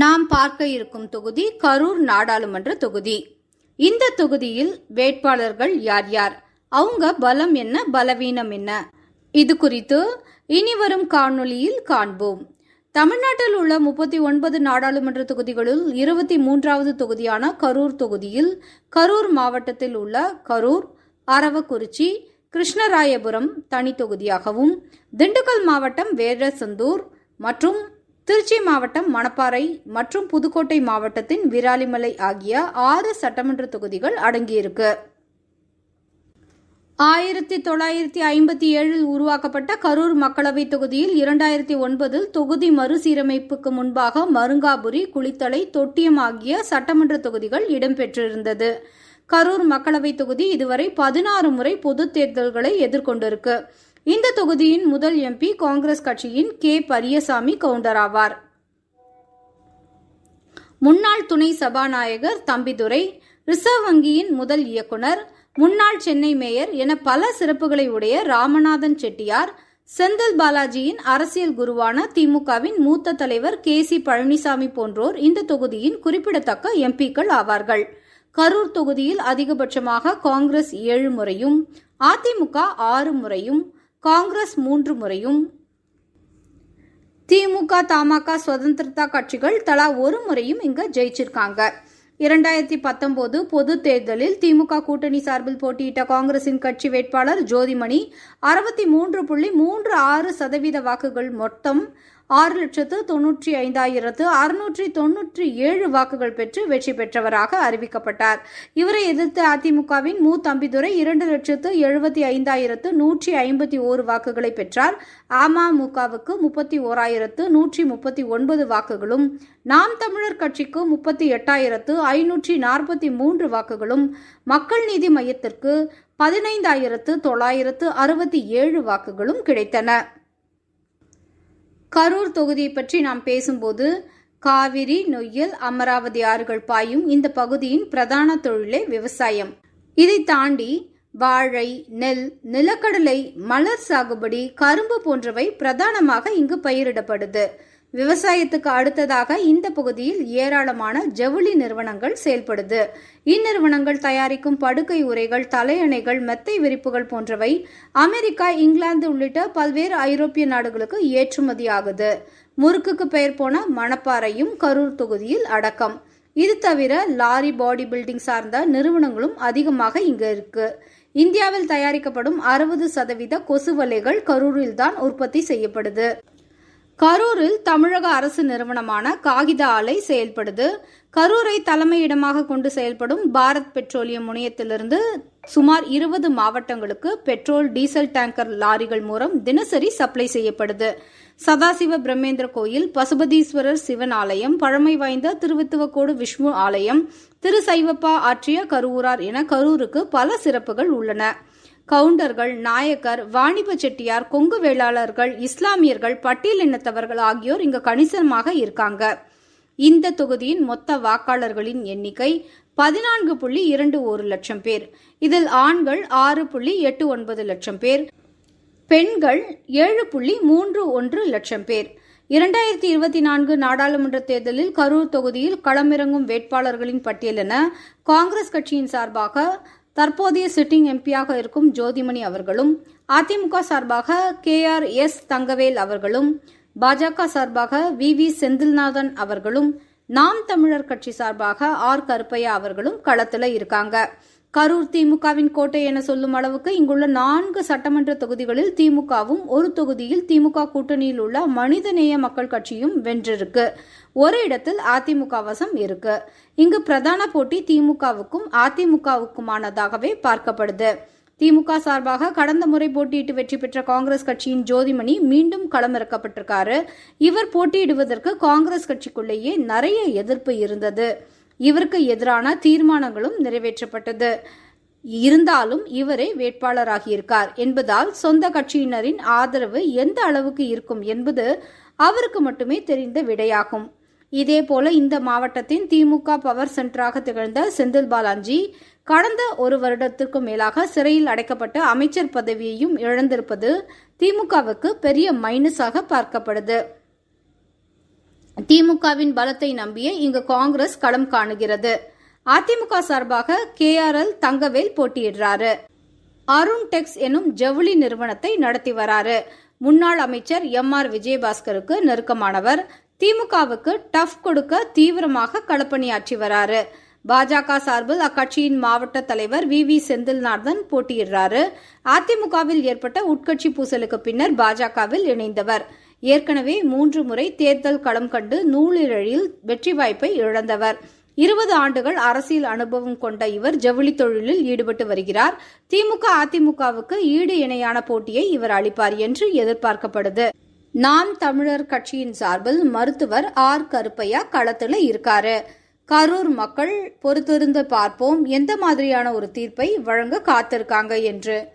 நாம் பார்க்க இருக்கும் தொகுதி கரூர் நாடாளுமன்ற தொகுதி. இந்த தொகுதியில் வேட்பாளர்கள் யார் யார்? அவங்க பலம் என்ன பலவீனம் என்ன? இது குறித்து இனி வரும் காணொளியில் காண்போம். தமிழ்நாட்டில் உள்ள முப்பத்தி ஒன்பது நாடாளுமன்ற தொகுதிகளில் இருபத்தி மூன்றாவது தொகுதியான கரூர் தொகுதியில் கரூர் மாவட்டத்தில் உள்ள கரூர் அரவக்குறிச்சி கிருஷ்ணராயபுரம் தனி தொகுதியாகவும் திண்டுக்கல் மாவட்டம் வேடசந்தூர் மற்றும் திருச்சி மாவட்டம் மணப்பாறை மற்றும் புதுக்கோட்டை மாவட்டத்தின் விராலிமலை ஆகிய ஆறு சட்டமன்ற தொகுதிகள் அடங்கியிருக்கு. ஆயிரத்தி தொள்ளாயிரத்தி ஐம்பத்தி ஏழில் உருவாக்கப்பட்ட கரூர் மக்களவைத் தொகுதியில் இரண்டாயிரத்தி ஒன்பதில் தொகுதி மறுசீரமைப்புக்கு முன்பாக மருங்காபுரி குளித்தலை தொட்டியம் ஆகிய சட்டமன்ற தொகுதிகள் இடம்பெற்றிருந்தது. கரூர் மக்களவைத் தொகுதி இதுவரை பதினாறு முறை பொதுத் தேர்தல்களை எதிர்கொண்டிருக்கு. இந்த தொகுதியின் முதல் எம்பி காங்கிரஸ் கட்சியின் கே. பரியசாமி கவுண்டர் ஆவார். முன்னாள் துணை சபாநாயகர் தம்பிதுரை ரிசர்வ் வங்கியின் முதல் இயக்குனர் முன்னாள் சென்னை மேயர் என பல சிறப்புகளை உடைய ராமநாதன் செட்டியார் செந்தில் பாலாஜியின் அரசியல் குருவான திமுகவின் மூத்த தலைவர் கே. சி. பழனிசாமி போன்றோர் இந்த தொகுதியின் குறிப்பிடத்தக்க எம்பிக்கள் ஆவார்கள். கரூர் தொகுதியில் அதிகபட்சமாக காங்கிரஸ் ஏழு முறையும் அதிமுக ஆறு முறையும் காங்கிரஸ் மூன்று முறையும் திமுக தமாக சுதந்திரதா கட்சிகள் தலா ஒரு முறையும் இங்க ஜெயிச்சிருக்காங்க. இரண்டாயிரத்தி பத்தொன்பது பொது தேர்தலில் திமுக கூட்டணி சார்பில் போட்டியிட்ட காங்கிரசின் கட்சி வேட்பாளர் ஜோதிமணி அறுபத்தி மூன்று புள்ளி மூன்று ஆறு சதவீத வாக்குகள் மொத்தம் ஆறு லட்சத்து தொன்னூற்றி ஐந்தாயிரத்து அறுநூற்றி தொன்னூற்றி ஏழு வாக்குகள் பெற்று வெற்றி பெற்றவராக அறிவிக்கப்பட்டார். இவரை எதிர்த்து அதிமுகவின் மு. தம்பிதுரை இரண்டு லட்சத்து எழுபத்தி ஐந்தாயிரத்து நூற்றி ஐம்பத்தி ஓரு வாக்குகளை பெற்றார். அமமுகவுக்கு முப்பத்தி ஓராயிரத்து நூற்றி முப்பத்தி ஒன்பது வாக்குகளும் நாம் தமிழர் கட்சிக்கு முப்பத்தி எட்டாயிரத்து ஐநூற்றி நாற்பத்தி மூன்று வாக்குகளும் மக்கள் நீதி மையத்திற்கு பதினைந்தாயிரத்து தொள்ளாயிரத்து அறுபத்தி ஏழு வாக்குகளும் கிடைத்தன. கரூர் தொகுதியை பற்றி நாம் பேசும்போது காவிரி நொய்யல் அமராவதி ஆறுகள் பாயும் இந்த பகுதியின் பிரதான தொழிலே விவசாயம். இதை தாண்டி வாழை நெல் நிலக்கடலை மலர் சாகுபடி கரும்பு போன்றவை பிரதானமாக இங்கு பயிரிடப்படுது. விவசாயத்துக்கு அடுத்ததாக இந்த பகுதியில் ஏராளமான ஜவுளி நிறுவனங்கள் செயல்படுது. இந்நிறுவனங்கள் தயாரிக்கும் படுக்கை உரைகள் தலையணைகள் மெத்தை விரிப்புகள் போன்றவை அமெரிக்கா இங்கிலாந்து உள்ளிட்ட பல்வேறு ஐரோப்பிய நாடுகளுக்கு ஏற்றுமதி ஆகுது முறுக்குக்கு பெயர் போன மணப்பாறையும் கரூர் தொகுதியில் அடக்கம். இது தவிர லாரி பாடி பில்டிங் சார்ந்த நிறுவனங்களும் அதிகமாக இங்கு இருக்கு. இந்தியாவில் தயாரிக்கப்படும் அறுபது சதவீத கொசு வலைகள் கரூரில்தான் உற்பத்தி செய்யப்படுது. கரூரில் தமிழக அரசு நிறுவனமான காகித ஆலை செயல்படுது. கரூரை தலைமையிடமாக கொண்டு செயல்படும் பாரத் பெட்ரோலியம் முனையத்திலிருந்து சுமார் இருபது மாவட்டங்களுக்கு பெட்ரோல் டீசல் டேங்கர் லாரிகள் மூலம் தினசரி சப்ளை செய்யப்படுது. சதாசிவ பிரம்மேந்திர கோயில் பசுபதீஸ்வரர் சிவன் ஆலயம் பழமை வாய்ந்த திருவித்துவக்கோடு விஷ்ணு ஆலயம் திரு சைவப்பா ஆற்றிய கரூரார் என கரூருக்கு பல சிறப்புகள் உள்ளன. கவுண்டர்கள் நாயக்கர் வாணிப செட்டியார் கொங்கு வேளாளர்கள் இஸ்லாமியர்கள் பட்டியல் இனத்தவர்கள் ஆகியோர் இங்கு கணிசமாக இருக்காங்க. இந்த தொகுதியின் மொத்த வாக்காளர்களின் எண்ணிக்கை பதினான்கு புள்ளி இரண்டு ஒரு லட்சம் பேர். இதில் ஆண்கள் ஆறு புள்ளி எட்டு ஒன்பது லட்சம் பேர். பெண்கள் ஏழு புள்ளி மூன்று ஒன்று லட்சம் பேர். இரண்டாயிரத்தி இருபத்தி நான்கு நாடாளுமன்ற தேர்தலில் கரூர் தொகுதியில் களமிறங்கும் வேட்பாளர்களின் பட்டியல் என காங்கிரஸ் கட்சியின் சார்பாக தற்போதைய சிட்டிங் எம்பியாக இருக்கும் ஜோதிமணி அவர்களும் அதிமுக சார்பாக கே ஆர் எஸ் தங்கவேல் அவர்களும் பாஜக சார்பாக வி வி செந்தில்நாதன் அவர்களும் நாம் தமிழர் கட்சி சார்பாக ஆர் கருப்பையா அவர்களும் களத்தில் இருக்காங்க. கரூர் திமுகவின் கோட்டை என சொல்லும் அளவுக்கு இங்குள்ள நான்கு சட்டமன்ற தொகுதிகளில் திமுகவும் ஒரு தொகுதியில் திமுக கூட்டணியில் உள்ள மனிதநேய மக்கள் கட்சியும் வென்றிருக்கு. ஒரு இடத்தில் அதிமுக வசம் இருக்கு. இங்கு பிரதான போட்டி திமுகவுக்கும் அதிமுகவுக்குமானதாகவே பார்க்கப்படுது. திமுக சார்பாக கடந்த முறை போட்டியிட்டு வெற்றி பெற்ற காங்கிரஸ் கட்சியின் ஜோதிமணி மீண்டும் களமிறக்கப்பட்டிருக்காரு. இவர் போட்டியிடுவதற்கு காங்கிரஸ் கட்சிக்குள்ளேயே நிறைய எதிர்ப்பு இருந்தது. இவருக்கு எதிரான தீர்மானங்களும் நிறைவேற்றப்பட்டது. இருந்தாலும் இவரே வேட்பாளராகியிருக்கார் என்பதால் சொந்த கட்சியினரின் ஆதரவு எந்த அளவுக்கு இருக்கும் என்பது அவருக்கு மட்டுமே தெரிந்த விடையாகும். இதேபோல இந்த மாவட்டத்தின் திமுக பவர் சென்டராக திகழ்ந்த செந்தில் பாலாஜி கடந்த ஒரு வருடத்திற்கும் மேலாக சிறையில் அடைக்கப்பட்ட அமைச்சர் பதவியையும் இழந்திருப்பது திமுகவுக்கு பெரிய மைனஸாக பார்க்கப்படுது. திமுகவின் பலத்தை நம்பியே இங்கு காங்கிரஸ் களம் காணுகிறது. அதிமுக சார்பாக கே ஆர் எல் தங்கவேல் போட்டியிடுறாரு. அருண் டெக்ஸ் எனும் ஜவுளி நிறுவனத்தை நடத்தி வராரு. முன்னாள் அமைச்சர் எம் ஆர் விஜயபாஸ்கருக்கு நெருக்கமானவர். திமுகவுக்கு டஃப் கொடுக்க தீவிரமாக களப்பணியாற்றி வராரு. பாஜக சார்பில் அக்கட்சியின் மாவட்ட தலைவர் வி வி செந்தில்நாதன் போட்டியிடுறாரு. அதிமுகவில் ஏற்பட்ட உட்கட்சி பூசலுக்கு பின்னர் பாஜகவில் இணைந்தவர். ஏற்கனவே மூன்று முறை தேர்தல் களம் கண்டு நூலிழழில் வெற்றி வாய்ப்பை இழந்தவர். இருபது ஆண்டுகள் அரசியல் அனுபவம் கொண்ட இவர் ஜவுளி தொழிலில் ஈடுபட்டு வருகிறார். திமுக அதிமுகவுக்கு ஈடு இணையான போட்டியை இவர் அளிப்பார் என்று எதிர்பார்க்கப்படுது. நாம் தமிழர் கட்சியின் சார்பில் மருத்துவர் ஆர். கருப்பையா களத்துல இருக்காரு. கரூர் மக்கள் பொறுத்திருந்து பார்ப்போம். எந்த மாதிரியான ஒரு தீர்ப்பை வழங்க காத்திருக்காங்க என்று